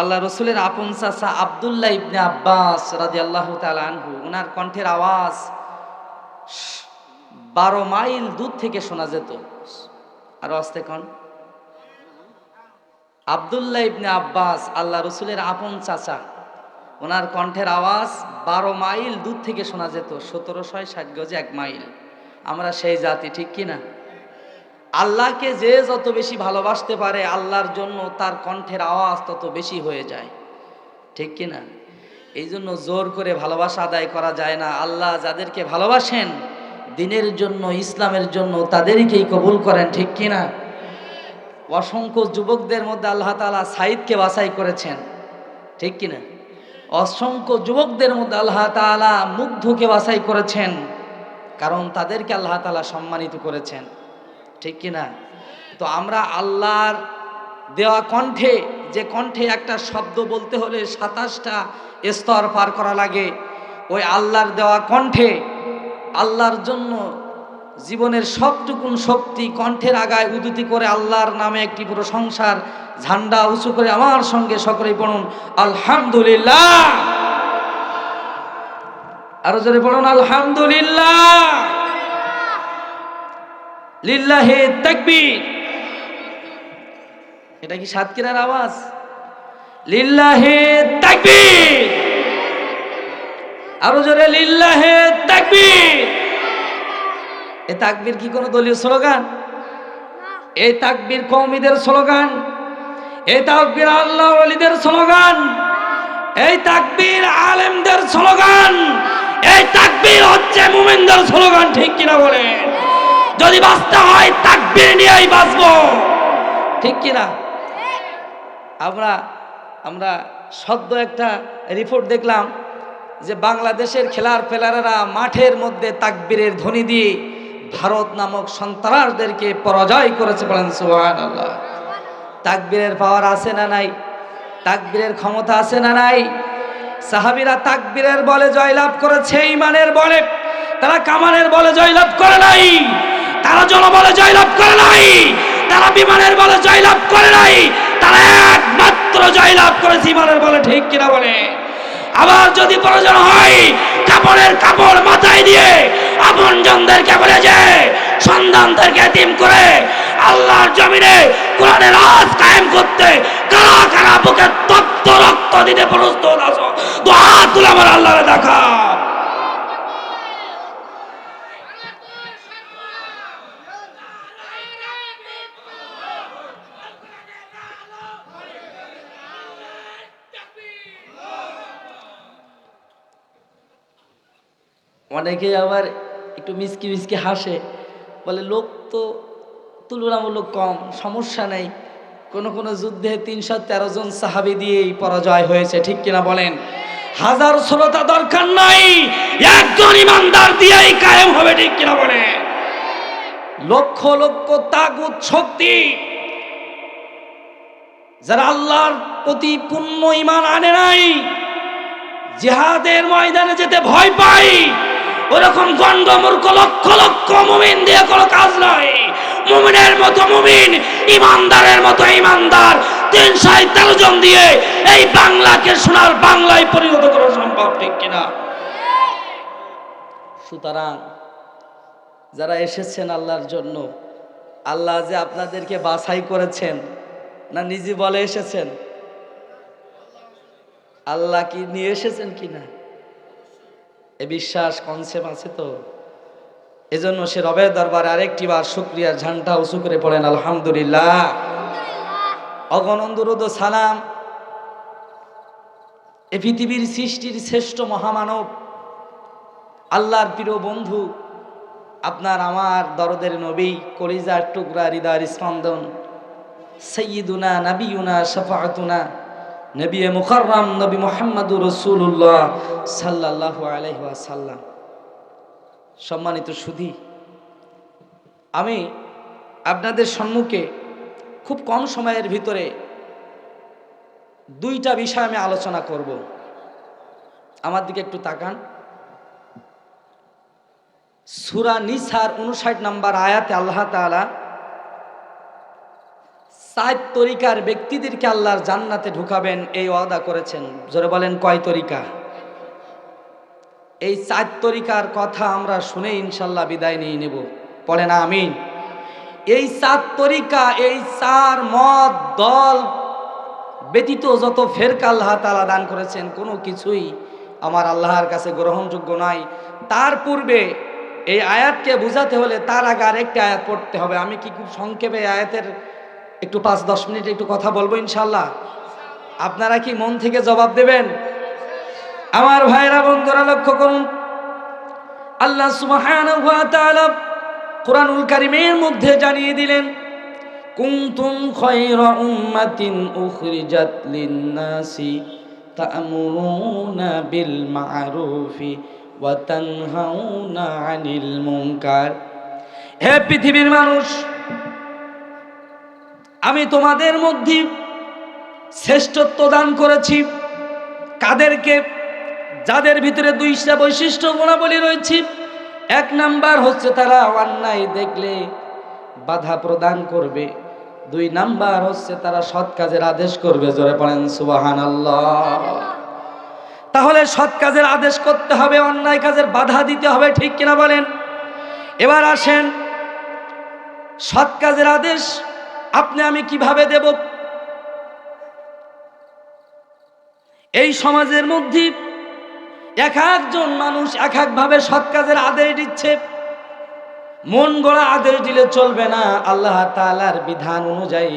আল্লাহ রসুলের আপন চাচা আবদুল্লাহ ইবনে আব্বাস রাজি আল্লাহ আনহু ওনার কণ্ঠের আওয়াজ বারো মাইল দূর থেকে শোনা যেত। আর আসতে কন? আবদুল্লাহ ইবনে আব্বাস, আল্লাহ রসুলের আপন চাচা ওনার কণ্ঠের আওয়াজ বারো মাইল দূর থেকে শোনা যেত, সতেরোশয় ষাট গজে এক মাইল। আমরা সেই জাতি, ঠিক কি না আল্লাহকে যে যত বেশি ভালোবাসতে পারে, আল্লাহর জন্য তার কণ্ঠের আওয়াজ তত বেশি হয়ে যায়। ঠিক কি না? এই জন্য জোর করে ভালোবাসা আদায় করা যায় না। আল্লাহ যাদেরকে ভালোবাসেন, দিনের জন্য, ইসলামের জন্য, তাদেরকেই কবুল করেন, ঠিক কি না? অসংখ্য যুবকদের মধ্যে আল্লাহ তালা সাইদকে বাছাই করেছেন, ঠিক কিনা অসংখ্য যুবকদের মধ্যে আল্লাহ তালা মুগ্ধকে বাছাই করেছেন, কারণ তাদেরকে আল্লাহ তালা সম্মানিত করেছেন। ঠিক কিনা? তো আমরা আল্লাহর দেওয়া কণ্ঠে, যে কণ্ঠে একটা শব্দ বলতে হলে সাতাশটা স্তর পার করা লাগে। ওই আল্লাহর দেওয়া কণ্ঠে, আল্লাহর জন্য জীবনের সবটুকুন শক্তি কণ্ঠের আগায় উদুতি করে আল্লাহর নামে একটি পুরো সংসার ঝান্ডা উঁচু করে আমার সঙ্গে সকলেই পড়ুন, আলহামদুলিল্লাহ। আরও জোরে পড়ুন, আলহামদুলিল্লাহ। লিল্লাহে তাকবীর। এটা কি সাতক্ষীরার আওয়াজ? লিল্লাহে তাকবীর। আরও জোরে, লিল্লাহে তাকবীর। এ তাকবীর কি কোনো দলীয় স্লোগান? এই তাকবীর কৌমিদের স্লোগান। এই তাকবীর আল্লাহ ওলিদের স্লোগান। এই তাকবীর আলেমদের স্লোগান। এই তাকবীর হচ্ছে মুমিনদের স্লোগান, ঠিক কিনা বলেন? যদি বাঁচতে হয়, তাকবির নিয়েই বাঁচব। ঠিক কিনা? আমরা আমরা সদ্য একটা রিপোর্ট দেখলাম যে বাংলাদেশের খেলার প্লেয়ারেরা মাঠের মধ্যে তাকবীরের ধ্বনি দিয়ে ভারত নামক সন্ত্রাসদেরকে পরাজয় করেছে বলেন সুহান আল্লাহ তাকবীরের পাওয়ার আছে না নাই? তাকবীরের ক্ষমতা আছে না নাই? সাহাবিরা তাকবীরের বলে জয়লাভ করেছে ইমানের বলে, তারা কামানের বলে জয়লাভ করে নাই। তারা জনবলে জয়লাভ করে নাই, তারা বিমানের বলে জয়লাভ করে নাই, তারা একমাত্র জয়লাভ করেছে ইমানের বলে, ঠিক কিনা বলে? আবার যদি প্রয়োজন হয়, কাপড়ের কাপড় মাথায় দিয়ে আপন জনদেরকে বলে যে, সন্তানদেরকে তিম করে আল্লাহর জমিনে কোরআনের রাজ কায়েম করতে, কারা কারা বুকে তপ্ত রক্ত দিতে প্রস্তুত আছো তো হাত তুলে আমার আল্লাহরে দেখা অনেকে আবার একটু মিসকি মিসকি হাসে। বলে, লোক তো তুলনামূলক কম, সমস্যা নেই। কোন কোনো যুদ্ধে তিনশো তেরো জন সাহাবি দিয়েই পরাজয় হয়েছে, ঠিক কিনা বলেন? হাজার শ্রোতা দরকার নাই, একজন ইমানদার দিয়েই কায়েম হবে, ঠিক কিনা বলেন? লক্ষ লক্ষ তাগুত শক্তি যারা আল্লাহর প্রতি পূর্ণ ইমান আনে নাই, জিহাদের ময়দানে যেতে ভয় পাই ওরকম গন্ড মূর্খ লক্ষ লক্ষ মুমিন দিয়ে কোনো কাজ নয় মুমিনের মতো মুমিন, ইমানদারের মতো ইমানদার। তিনশো তেরো জন দিয়ে এই বাংলাকে সোনার বাংলায় পরিণত করা সম্ভব ঠিক কিনা? সুতরাং যারা এসেছেন আল্লাহর জন্য, আল্লাহ যে আপনাদেরকে বাছাই করেছেন, না নিজে বলে এসেছেন? আল্লাহ কি নিয়ে এসেছেন কি না এ বিশ্বাস কনসেপ্ট আছে তো? এজন্য সে রবের দরবারে আরেকটি বার শুক্রিয়ার ঝান্টা উঁচু করে পড়েন আলহামদুলিল্লাহ। অগনন্দরুদ সালাম। এ পৃথিবীর সৃষ্টির শ্রেষ্ঠ মহামানব আল্লাহর প্রিয় বন্ধু আপনার আমার দরদের নবী কলিজার টুকরা হৃদয়ের স্পন্দন সৈয়দুনা নাবিউনা শফাতুনা নবী মুখরম নবী মোহাম্মদুর রসুল্লাহ সাল্লাহ আলহাসাল্লাম সম্মানিত সুধী, আমি আপনাদের সম্মুখে খুব কম সময়ের ভিতরে দুইটা বিষয় আমি আলোচনা করব। আমার দিকে একটু তাকান। সুরা নিসার উনষাট নম্বর আয়াতে আল্লাহ তালা সাত তরিকার ব্যক্তিদেরকে আল্লাহর জান্নাতে ঢুকাবেন এই ওয়াদা করেছেন। জোরে বলেন, কয় তরিকা? এই চার তরিকার কথা আমরা শুনে ইনশাল্লাহ বিদায় নিয়ে নেব। পড়ে না আমিন। এই চার তরিকা, এই চার মত দল ব্যতীত যত ফেরকা আল্লাহ তালা দান করেছেন, কোনো কিছুই আমার আল্লাহর কাছে গ্রহণযোগ্য নয় তার পূর্বে এই আয়াতকে বোঝাতে হলে তার আগে আরেকটি আয়াত পড়তে হবে। আমি কি খুব সংক্ষেপে আয়াতের একটু পাঁচ, দশ মিনিট একটু কথা বলব ইনশাল্লাহ আপনারা কি মন থেকে জবাব দেবেন? আমার ভাইরা, বন্ধুরা, লক্ষ্য করুন। আল্লাহ তাআলা কোরআনুল কারীমের মধ্যে জানিয়ে দিলেন, কুনতুম খায়রা উম্মাতিন উখরিজাত লিন-নাসি তা'মুরুনা বিল মা'রুফি ওয়া তানহাউনা 'আনিল মুনকার। হে পৃথিবীর মানুষ আমি তোমাদের মধ্যে শ্রেষ্ঠত্ব দান করেছি। কাদেরকে? যাদের ভিতরে দুইটা বৈশিষ্ট্য গুণাবলী রয়েছে। এক নাম্বার হচ্ছে তারা অন্যায় দেখলে বাধা প্রদান করবে। দুই নাম্বার হচ্ছে তারা সৎ কাজের আদেশ করবে। জোরে পড়েন সুবাহান তাহলে সৎ কাজের আদেশ করতে হবে, অন্যায় কাজের বাধা দিতে হবে, ঠিক কিনা বলেন? এবার আসেন, সৎ কাজের আদেশ আপনি আমি কীভাবে দেব? এই সমাজের মধ্যে এক একজন মানুষ এক একভাবে সৎ কাজের আদেশ দিচ্ছে। মন গড়া আদেশ দিলে চলবে না। আল্লাহ তালার বিধান অনুযায়ী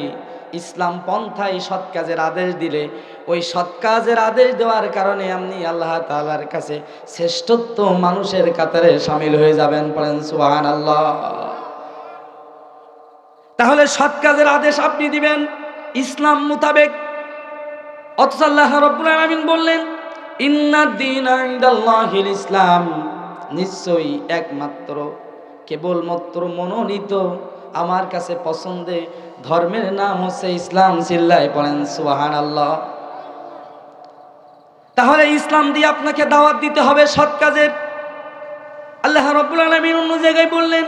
ইসলাম পন্থায় সৎ কাজের আদেশ দিলে, ওই সৎ কাজের আদেশ দেওয়ার কারণে আপনি আল্লাহ তালার কাছে শ্রেষ্ঠত্ব মানুষের কাতারে সামিল হয়ে যাবেন। পড়েন সুহান আল্লাহ তাহলে সৎ কাজের আদেশ আপনি দিবেন। ইসলাম মোতাবেক। অথচ আল্লাহ রব্বুল আলামিন বললেন ইন্নাদ্দিন ইসলাম। নিশ্চয়ই একমাত্র, কেবলমাত্র মনোনীত, আমার কাছে পছন্দে ধর্মের নাম হচ্ছে ইসলাম চিল্লায় পড়েন সুবাহান আল্লাহ তাহলে ইসলাম দিয়ে আপনাকে দাওয়াত দিতে হবে সৎ কাজের। আল্লাহ রব্বুল আলামিন অন্য জায়গায় বললেন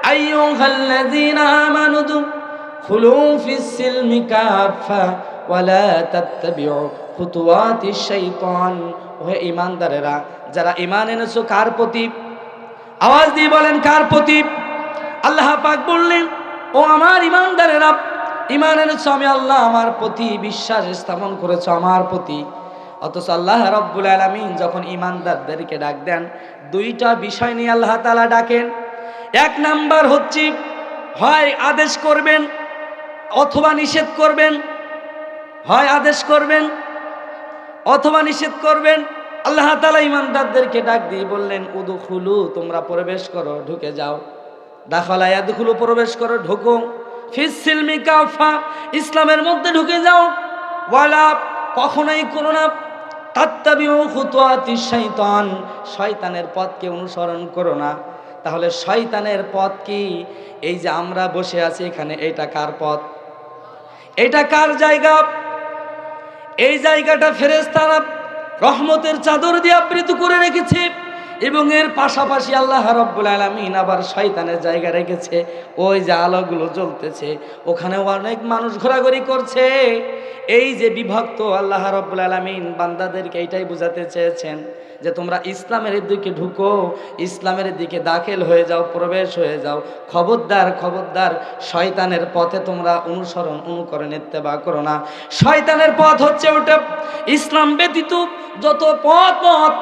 ইয়া আইয়ুহাল্লাযীনা আমানু দুখুলু ফিস সিলমি কাফা ওয়ালা তাত্তাবিউ খুতুওয়াতিশ শাইতান। ওহে ঈমানদারেরা, যারা ঈমান এনেছো কার প্রতি? আওয়াজ দিয়ে বলেন, কার প্রতি? আল্লাহ পাক বললেন, ও আমার ঈমানদারেরা, ঈমান এনেছো আমি আল্লাহ আমার প্রতি, বিশ্বাস স্থাপন করেছ আমার প্রতি। অথচ আল্লাহ রব্বুল আলামিন যখন ইমানদারদেরকে ডাক দেন, দুইটা বিষয় নিয়ে আল্লাহ তালা ডাকেন। এক নাম্বার হচ্ছে, হয় আদেশ করবেন অথবা নিষেধ করবেন, হয় আদেশ করবেন অথবা নিষেধ করবেন। আল্লাহ তালা ইমানদারদেরকে ডাক দিয়ে বললেন উদু খুলু তোমরা প্রবেশ করো, ঢুকে যাও। দাখলা ইয়াদখুলু, প্রবেশ করো, ঢুকো। ফিস সিলমি কাফা ইসলামের মধ্যে ঢুকে যাও। ওয়ালা, কখনোই করো না। তাত্তাবিউ খুতুয়াতি শয়তান শয়তানের পথকে অনুসরণ করো না। তাহলে শয়তানের পথ কি? এই যে আমরা বসে আছি এখানে এটা কার পথ? এটা কার জায়গা? এই জায়গাটা ফেরেস্তারা রহমতের চাদর দিয়ে আবৃত করে রেখেছে এবং এর পাশাপাশি আল্লাহ রব্বুল আলমিন আবার শয়তানের জায়গা রেখেছে। ওই যে আলোগুলো জ্বলতেছে, ওখানে অনেক মানুষ ঘোরাঘুরি করছে। এই যে বিভক্ত আল্লাহ রব্বুল আলমিন বান্দাদেরকে এইটাই বোঝাতে চেয়েছেন যে তোমরা ইসলামের দিকে ঢুকো, ইসলামের দিকে দাখিল হয়ে যাও, প্রবেশ হয়ে যাও। খবরদার খবরদার, শয়তানের পথে তোমরা অনুসরণ, অনুকরণ, ইত্তেবা করো না। শয়তানের পথ হচ্ছে ওটা। ইসলাম ব্যতীত যত পথ পথ,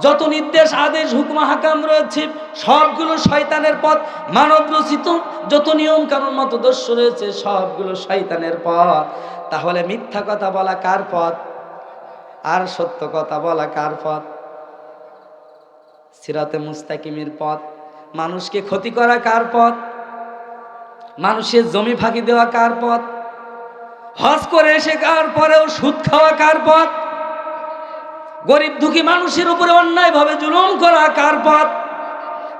যত নির্দেশ, আদেশ, হুকুমা হাকাম রয়েছে, সবগুলো শয়তানের পথ। মানব রচিত যত নিয়ম, কানুন মতো দস্য রয়েছে, সবগুলো শয়তানের পথ। তাহলে মিথ্যা কথা বলা কার পথ? আর সত্য কথা বলা কার পথ? সিরাতে মুস্তাকিমের পথ। মানুষকে ক্ষতি করা কার পথ? মানুষের জমি ফাঁকি দেওয়া কার পথ? হজ করে এসে কার পরেও সুদ খাওয়া কার পথ? গরিব দুঃখী মানুষের উপরে অন্যায়ভাবে জুলুম করা কার পথ?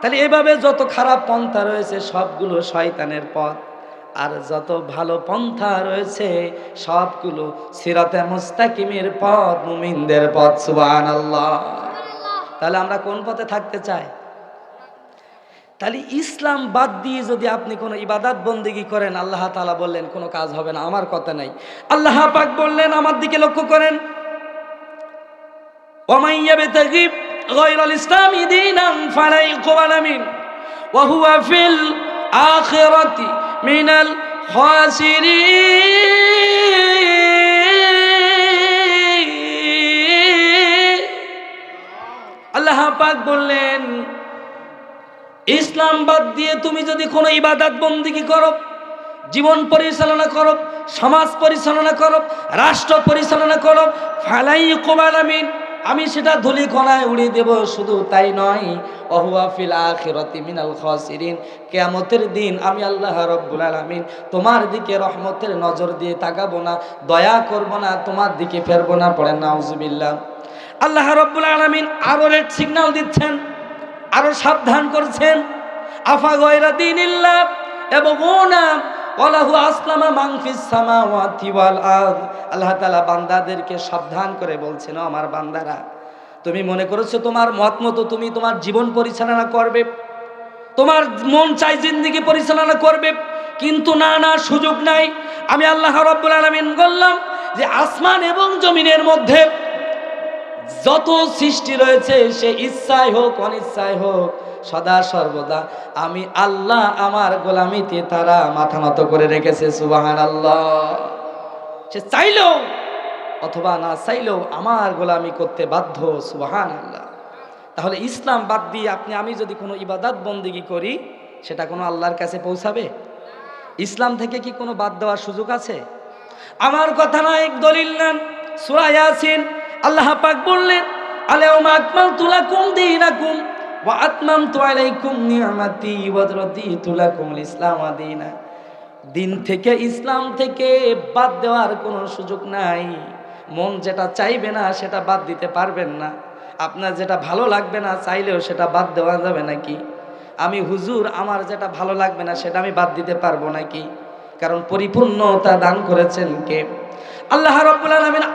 তাহলে এভাবে যত খারাপ পন্থা রয়েছে, সবগুলো শয়তানের পথ। আর যত ভালো পন্থা রয়েছে, সবগুলো সিরাতে মুস্তাকিমের পথ, মুমিনদের পথ সুবান আল্লাহ তাহলে আমরা কোন পথে থাকতে চাই? তাহলে ইসলাম বাদ দিয়ে যদি আপনি কোনো ইবাদাত বন্দিগি করেন, আল্লাহ তালা বললেন, কোনো কাজ হবে না, আমার কথা নাই। আল্লাহ পাক বললেন, আমার দিকে লক্ষ্য করেন। ওমাইয়াবে তাগিব ইসলাম ইসলামী দিন ফালাই কোয়ালামিন ওহুয়া ফিল আখেরাতি মিনাল আল্লাহ পাক বললেন, ইসলাম বাদ দিয়ে তুমি যদি কোনো ইবাদত বন্দিকি করো, জীবন পরিচালনা করো, সমাজ পরিচালনা করো, রাষ্ট্র পরিচালনা করো, ফালাই কোবালামিন আমি সেটা ধুলি কণায় উড়িয়ে দেব, শুধু তাই নয় অহুয়া ফিল আখিরাতি মিনাল খাসিরিন। কিয়ামতের দিন আমি আল্লাহ রব্বুল আলামিন তোমার দিকে রহমতের নজর দিয়ে তাকাবো না, দয়া করব না, তোমার দিকে ফেরবো না, পড়েন নাউজুবিল্লাহ। আল্লাহ রব্বুল আলামিন আরও রেড সিগন্যাল দিচ্ছেন, আরও সাবধান করছেন। আফা গয়রা দিনিল্লাহ এবং ওনা ওয়ালাহু আসলামা মাংফিস সামাওয়াতি ওয়াল আরদ। আল্লাহ তাআলা বান্দাদেরকে সাবধান করে বলছেন আমার বান্দারা, তুমি মনে করেছ তোমার মত মতো তুমি তোমার জীবন পরিচালনা করবে? তোমার মন চাই জিন্দিগি পরিচালনা করবে? কিন্তু না না, সুযোগ নাই। আমি আল্লাহ রব্বুল আলামিন বললাম যে, আসমান এবং জমিনের মধ্যে যত সৃষ্টি রয়েছে, সে ইচ্ছায় হোক অনিচ্ছায় হোক সদা সর্বদা। আমি আল্লাহ আমার গোলামিতে তারা মাথা নত করে রেখেছে সুবাহান আল্লাহ সে চাইলেও অথবা না চাইলেও আমার গোলামি করতে বাধ্য সুবাহান আল্লাহ তাহলে ইসলাম বাদ দিয়ে আপনি, আমি যদি কোনো ইবাদত বন্দিগি করি, সেটা কোনো আল্লাহর কাছে পৌঁছাবে? ইসলাম থেকে কি কোনো বাদ দেওয়ার সুযোগ আছে? আমার কথা নয় এক দলিল নেন, সূরা ইয়াসিন। আল্লাহ পাক বললেন আলাইহুম আকমালতু লাকুম দীনাকুম। ইসলাম দীনা থেকে ইসলাম থেকে বাদ দেওয়ার কোনো সুযোগ নাই। মন যেটা চাইবে না, সেটা বাদ দিতে পারবেন না। আপনার যেটা ভালো লাগবে না, চাইলেও সেটা বাদ দেওয়া যাবে নাকি? আমি হুজুর, আমার যেটা ভালো লাগবে না, সেটা আমি বাদ দিতে পারব নাকি? কারণ পরিপূর্ণতা দান করেছেন কে? আল্লাহ রাব্বুল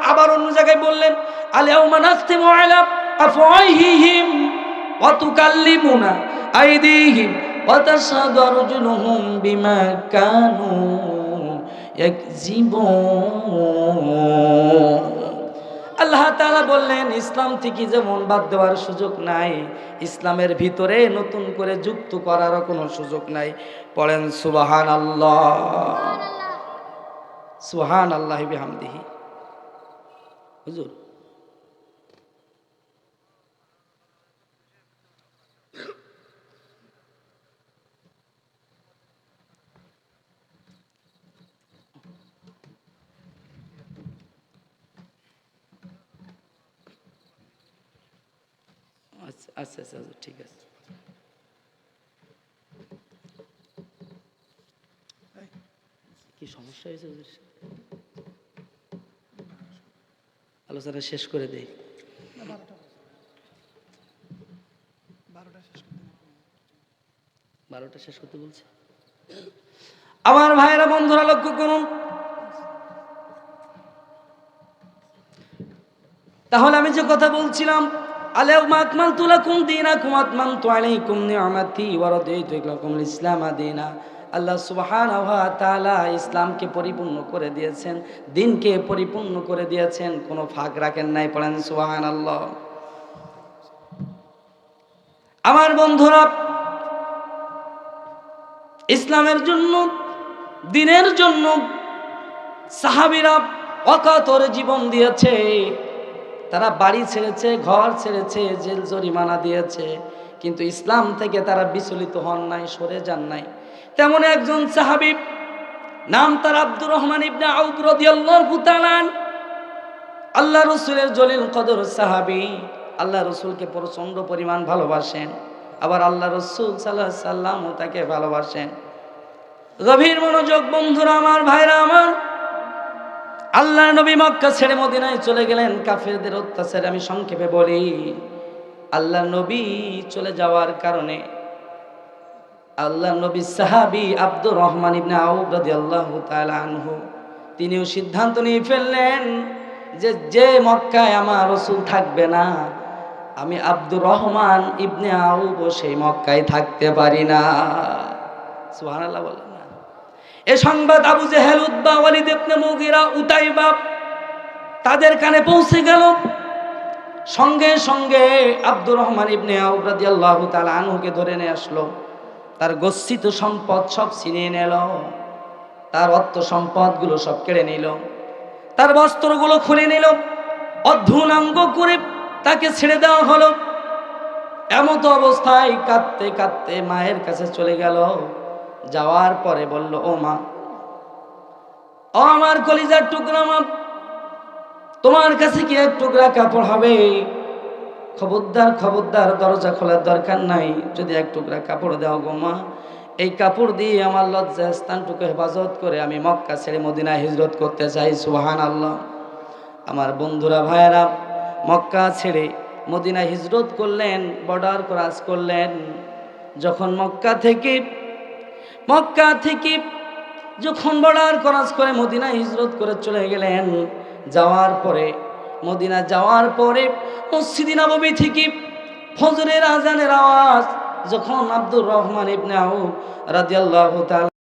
আবার অন্য জায়গায় বললেন আলিয়াউমা আইদিহিম ওয়া তাশহাদু আরজুলুহুম বিমা কানু ইয়াকযিবুন। আল্লাহ তাআলা বললেন, ইসলাম থেকে যেমন বাদ দেওয়ার সুযোগ নাই, ইসলামের ভিতরে নতুন করে যুক্ত করারও কোনো সুযোগ নাই। পড়েন সুবাহান আল্লাহ সুহান আল্লাহ বিহামদিহি। হুজুর আচ্ছা আচ্ছা আচ্ছা ঠিক আছে। কি সমস্যা হয়েছে ওদের? আলোচনা শেষ করে দেই। বারোটা শেষ করতে বলছে। আমার ভাইরা বন্ধুরা লক্ষ্য করুন। তাহলে আমি যে কথা বলছিলাম ইসলাম আল্লাহ ইসলামকে পরিপূর্ণ করে দিয়েছেন, দিনকে পরিপূর্ণ করে দিয়েছেন, কোনো ফাঁক রাখেন নাই, পড়েন সুবহানাল্লাহ। আমার বন্ধুরা, ইসলামের জন্য, দিনের জন্য সাহাবিরা অকাতর জীবন দিয়েছে। তারা বাড়ি ছেড়েছে, ঘর ছেড়েছে, জেল জরিমানা দিয়েছে, কিন্তু ইসলাম থেকে তারা বিচলিত হন নাই, সরে যান নাই। তেমন একজন সাহাবিব নাম তার আব্দুর রহমান ইবনে আউফ রাদিয়াল্লাহু আল্লাহ রসুলের জলিল কদর সাহাবি, আল্লাহ রসুলকে প্রচণ্ড পরিমাণ ভালোবাসেন, আবার আল্লাহ রসুল সাল্লাহ সাল্লামও তাকে ভালোবাসেন। গভীর মনোযোগ বন্ধুরা, আমার ভাইরা, আমার আল্লাহ নবী মক্কা ছেড়ে মদিনায় চলে গেলেন, কাফেরদের অত্যাচারে আমি সংক্ষেপে বলি। আল্লাহ নবী চলে যাওয়ার কারণে আল্লাহ নবী সাহাবি আব্দুর রহমান ইবনে আউফ রাদিয়াল্লাহু তাআলা আনহু, তিনিও সিদ্ধান্ত নিয়ে ফেললেন যে যে মক্কায় আমার রসুল থাকবে না, আমি আব্দুর রহমান ইবনে আউব সেই মক্কায় থাকতে পারি না। সুবহানাল্লাহ বলেন না এ সংবাদ আবু জেহেল উদ্বা ওয়ালিদ ইবনে মুগিরা উতাইবা তাদের কানে পৌঁছে গেল। সঙ্গে সঙ্গে আব্দুর রহমান ইবনে আউব রাদিয়াল্লাহু তাআলা আনহুকে ধরে নিয়ে আসলো। তার গচ্ছিত সম্পদ সব ছিনিয়ে নিল। তার অর্থ সম্পদগুলো সব কেড়ে নিল। তার বস্ত্রগুলো খুলে নিল। অর্ধুনাঙ্গ করে তাকে ছেড়ে দেওয়া হলো। এমত অবস্থায় কাঁদতে কাঁদতে মায়ের কাছে চলে গেল। যাওয়ার পরে বলল, ও মা, ও আমার কলিজার টুকরা মা, তোমার কাছে কি এক টুকরা কাপড় হবে? খবরদার খবরদার, দরজা খোলার দরকার নাই। যদি এক টুকরা কাপড় দাও গো মা, এই কাপড় দিয়ে আমার লজ্জা স্থানটুকু হেফাজত করে আমি মক্কা ছেড়ে মদিনা হিজরত করতে চাই সুহান আল্লাহ আমার বন্ধুরা, ভাইয়েরা, মক্কা ছেড়ে মদিনা হিজরত করলেন, বর্ডার ক্রস করলেন। যখন মক্কা থেকে মক্কা থেকে যখন বর্ডার ক্রস করে মদিনা হিজরত করে চলে গেলেন, যাওয়ার পরে, মদিনা যাওয়ার পরে মসজিদিন নবমী থেকে ফজরের আজানের আওয়াজ যখন আব্দুর রহমান ইবনে আউ রাজিয়াল্লাহ তাআলা